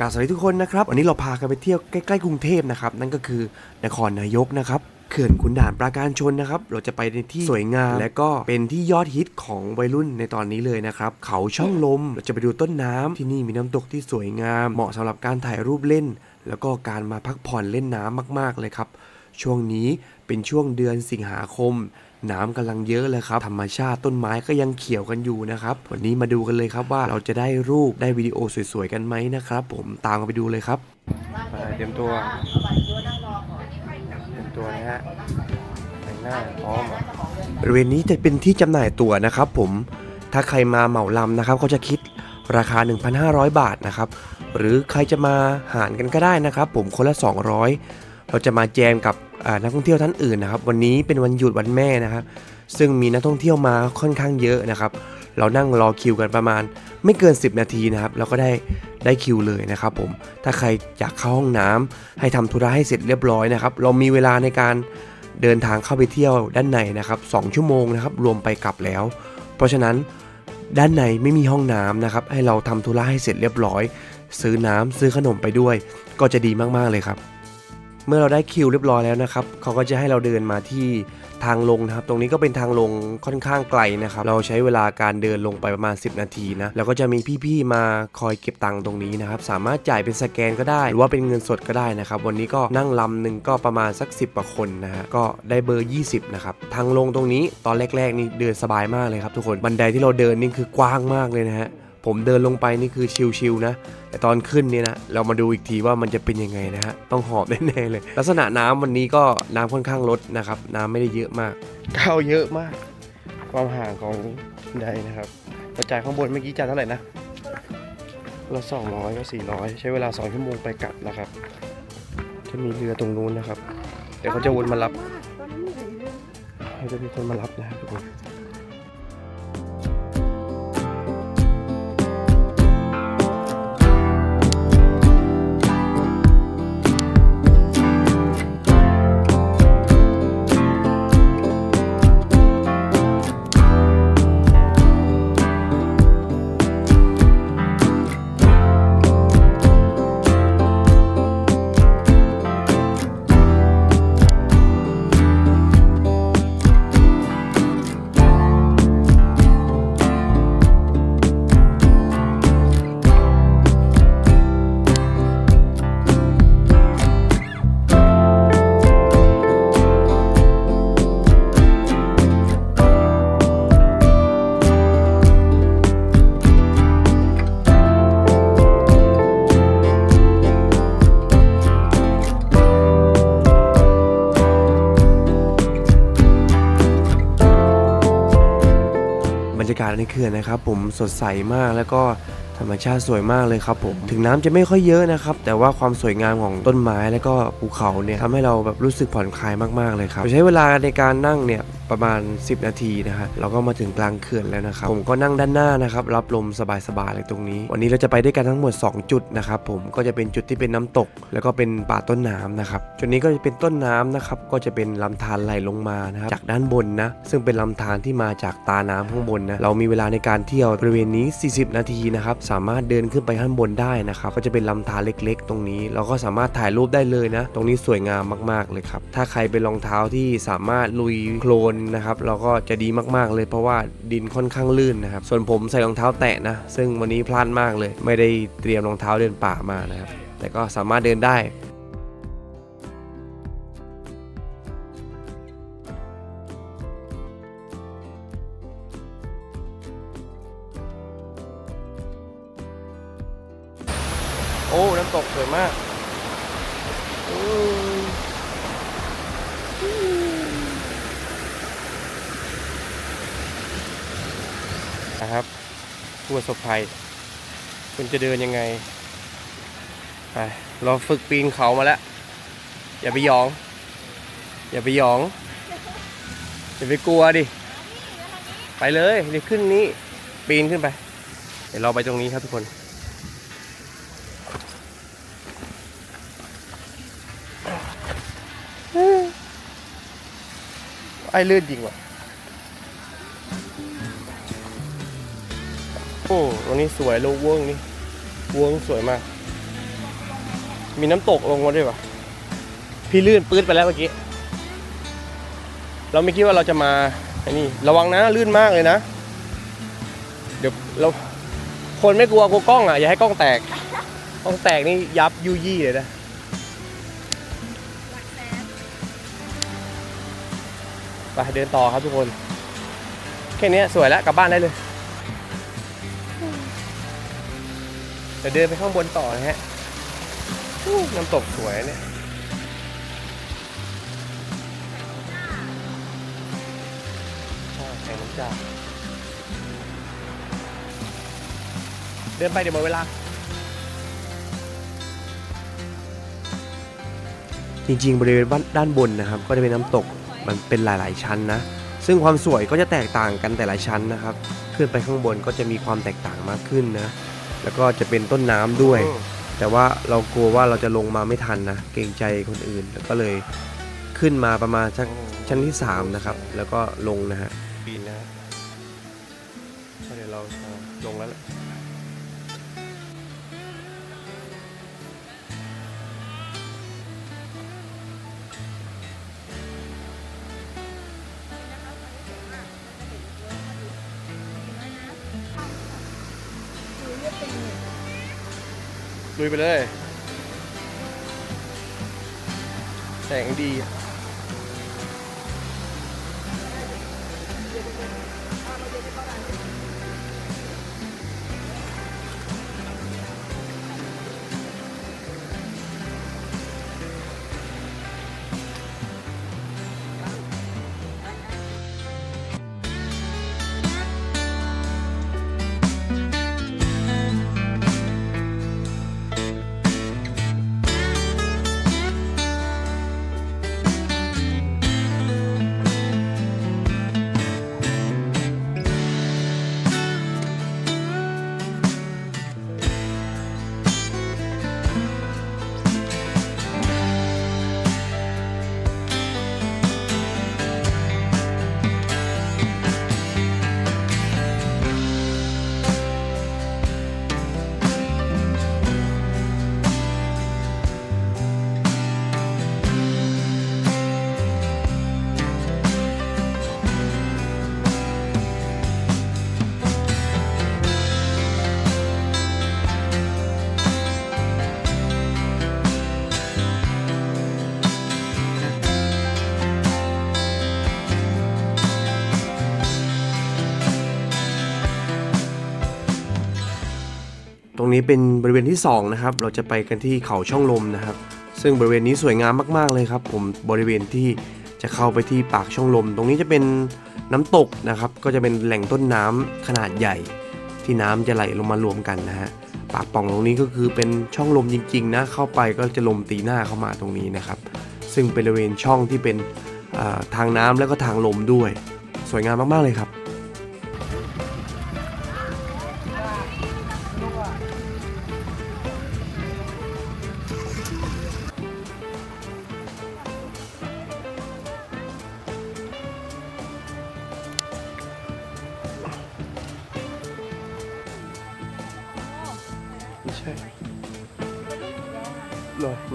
กราบสวัสดีทุกคนนะครับวันนี้เราพากันไปเที่ยวใกล้ๆกรุงเทพนะครับนั่นก็คือนครนายกนะครับเขื่อนขุนด่านปราการชนนะครับ เราจะไปในที่สวยงาม และก็เป็นที่ยอดฮิตของวัยรุ่นในตอนนี้เลยนะครับ เขาช่องลม เราจะไปดูต้นน้ำที่นี่มีน้ำตกที่สวยงาม เหมาะสำหรับการถ่ายรูปเล่น แล้วก็การมาพักผ่อนเล่นน้ำมาก ๆเลยครับ ช่วงนี้เป็นช่วงเดือนสิงหาคม น้ำกำลังเยอะเลยครับ ธรรมชาติต้นไม้ก็ยังเขียวกันอยู่นะครับ วันนี้มาดูกันเลยครับว่าเราจะได้รูปได้วิดีโอสวยๆกันไหมนะครับ ผมตามกันไปดูเลยครับเตรียมตัวเตรียมตัวนะฮะแต่งหน้าพร้อมบริเวณนี้จะเป็นที่จำหน่ายตั๋วนะครับผมถ้าใครมาเหมาลำนะครับเขาจะคิดราคา 1,500 บาทนะครับ หรือใครจะมาหารกันก็ได้นะครับ ผมคนละ 200 เราจะมาแจมกับนักท่องเที่ยวท่านอื่นนะครับ วันนี้เป็นวันหยุดวันแม่นะครับ ซึ่งมีนักท่องเที่ยวมาค่อนข้างเยอะนะครับ เรานั่งรอคิวกันประมาณไม่เกิน 10 นาทีนะครับแล้วก็ได้ได้คิวเลยนะครับผม ถ้าใครอยากเข้าห้องน้ำให้ทำธุระให้เสร็จเรียบร้อยนะครับ เรามีเวลาในการเดินทางเข้าไปเที่ยวด้านในนะครับ2ชั่วโมงนะครับ รวมไปกลับแล้ว เพราะฉะนั้นด้านในไม่มีห้องน้ำนะครับ ให้เราทำธุระให้เสร็จเรียบร้อย ซื้อน้ำซื้อขนมไปด้วย ก็จะดีมากๆเลยครับ เมื่อเราได้คิวเรียบร้อยแล้วนะครับเขาก็จะให้เราเดินมาที่ทางลงนะครับ ตรงนี้ก็เป็นทางลงค่อนข้างไกลนะครับ เราใช้เวลาการเดินลงไปประมาณ 10 นาทีนะ แล้วก็จะมีพี่ๆมาคอยเก็บตังค์ตรงนี้นะครับ สามารถจ่ายเป็นสแกนก็ได้ หรือว่าเป็นเงินสดก็ได้นะครับ วันนี้ก็นั่งลำหนึ่งก็ประมาณสัก 10กว่าคนนะฮะ ก็ได้เบอร์ 20 นะครับ ทางลงตรงนี้ตอนแรกๆนี่เดินสบายมากเลยครับทุกคน บันไดที่เราเดินนี่คือกว้างมากเลยนะฮะ ผมเดินลงไปนี่คือชิลๆนะ แต่ตอนขึ้นเนี่ยนะ เรามาดูอีกทีว่ามันจะเป็นยังไงนะฮะ ต้องหอบแน่ๆเลย ลักษณะน้ำวันนี้ก็น้ำค่อนข้างลดนะครับ น้ำไม่ได้เยอะมากก้าวเยอะมาก ความห่างของบันไดนะครับเราจ่ายข้างบนเมื่อกี้จ่ายเท่าไหร่นะเราสองร้อยก็สี่ร้อยใช้เวลาสองชั่วโมงไปกลับนะครับจะมีเรือตรงนู้นนะครับ เดี๋ยวเขาจะวนมารับเขาจะมีคนมารับนะครับทุกคน ในเขื่อนนะครับผมสดใสมากแล้วก็ธรรมชาติสวยมากเลยครับผมถึงน้ำจะไม่ค่อยเยอะนะครับ แต่ว่าความสวยงามของต้นไม้แล้วก็ภูเขาเนี่ยทำให้เราแบบรู้สึกผ่อนคลายมากๆเลยครับใช้เวลาในการนั่งเนี่ย ประมาณ 10 นาทีนะฮะเราก็มาถึงกลางเขื่อนแล้วนะครับผมก็นั่งด้านหน้านะครับรับลมสบายๆเลยตรงนี้ วันนี้เราจะไปด้วยกันทั้งหมด 2 จุดนะครับผมก็จะเป็นจุดที่เป็นน้ำตก แล้วก็เป็นป่าต้นน้ำนะครับจุดนี้ก็จะเป็นต้นน้ำนะครับก็จะเป็นลำธารไหลลงมานะครับจากด้านบนนะซึ่งเป็นลำธารที่มาจากตาน้ำข้างบนนะเรามีเวลาในการเที่ยวบริเวณนี้ 40 นาทีนะครับสามารถเดินขึ้นไปข้างบนได้นะครับก็จะเป็นลำธารเล็ก ๆ ตรงนี้ เราก็สามารถถ่ายรูปได้เลยนะ ตรงนี้สวยงามมากๆเลยครับถ้าใครเป็นรองเท้าที่สามารถลุยโคลนนะครับเราก็จะดีมากๆเลย เพราะว่าดินค่อนข้างลื่นนะครับ ส่วนผมใส่รองเท้าแตะนะ ซึ่งวันนี้พลาดมากเลย ไม่ได้เตรียมรองเท้าเดินป่ามานะครับแต่ก็สามารถเดินได้โอ้ น้ำตกสวยมาก นะครับผู้ประสบภัย คุณจะเดินยังไงไปเราฝึกปีนเขามาแล้ว อย่าไปยอง อย่าไปยอง อย่าไปกลัวดิ ไปเลยเดี๋ยวขึ้นนี้ ปีนขึ้นไป เดี๋ยวเราไปตรงนี้ครับทุกคนไอ้ลื่นจริงว่ะ โอ้ตรงนี้สวยโลกเวิ้งนี่เวิ้งสวยมาก มีน้ำตกลงมาด้วยวะพี่ลื่นปื๊ดไปแล้วเมื่อกี้ เราไม่คิดว่าเราจะมาไอ้นี่ ระวังนะลื่นมากเลยนะ เดี๋ยวเราคนไม่กลัวกลัวกล้องอะ อย่าให้กล้องแตก กล้องแตกนี่ยับยุยี่เลยนะไปเดินต่อครับทุกคน แค่นี้สวยแล้วกลับบ้านได้เลย เดี๋ยวเดินไปข้างบนต่อนะฮะน้ำตกสวยเนี่ยแข่งน้ำจ่าเดินไปเดี๋ยวหมดเวลา จริงๆ บริเวณด้านบนนะครับ ก็จะเป็นน้ำตกมันเป็นหลายๆ ชั้นนะ ซึ่งความสวยก็จะแตกต่างกันแต่ละชั้นนะครับ ขึ้นไปข้างบนก็จะมีความแตกต่างมากขึ้นนะ แล้วก็จะเป็นต้นน้ำด้วย แต่ว่าเรากลัวว่าเราจะลงมาไม่ทันนะ เกรงใจคนอื่น แล้วก็เลยขึ้นมาประมาณสักชั้นที่ 3 นะครับ แล้วก็ลงนะฮะปีนนะเดี๋ยวเราจะลงแล้วแหละ ลุยไปเลย แสงดี รงนี้เป็นบริเวณที่ 2 นะครับ เราจะไปกันที่เขาช่องลมนะครับ ซึ่งบริเวณนี้สวยงามมากๆเลยครับ ผมบริเวณที่จะเข้าไปที่ปากช่องลม ตรงนี้จะเป็นน้ำตกนะครับ ก็จะเป็นแหล่งต้นน้ำขนาดใหญ่ ที่น้ำจะไหลลงมารวมกันนะฮะปากป่องตรงนี้ก็คือเป็นช่องลมจริงๆนะเข้าไปก็จะลมตีหน้าเข้ามาตรงนี้นะครับ ซึ่งเป็นบริเวณช่องที่เป็นทางน้ำแล้วก็ทางลมด้วย สวยงามมากๆเลยครับ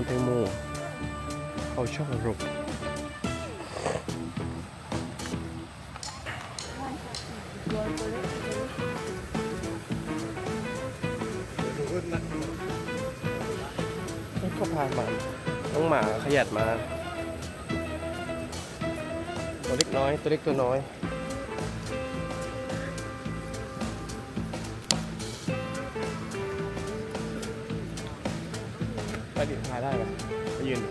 เหรอมันแตงโมเขาช่องลมเขาพามาน้องหมาขยัดมา ตัวเล็กน้อย ตัวเล็กตัวน้อย ไปดิถ่ายได้ไหมไปยืน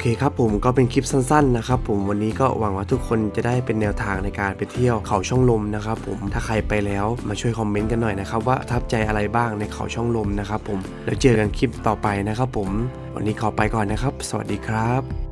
เคครับผมก็เป็นคลิปสั้นๆนะครับผมวันนี้ก็หวังว่าทุกคนจะได้เป็นแนวทางในการไปเที่ยวเขาช่องลมนะครับผมถ้าใครไปแล้วมาช่วยคอมเมนต์กันหน่อยนะครับว่าทับใจอะไรบ้างในเขาช่องลมนะครับผมแล้วเจอกันคลิปต่อไปนะครับผมวันนี้ขอไปก่อนนะครับ สวัสดีครับ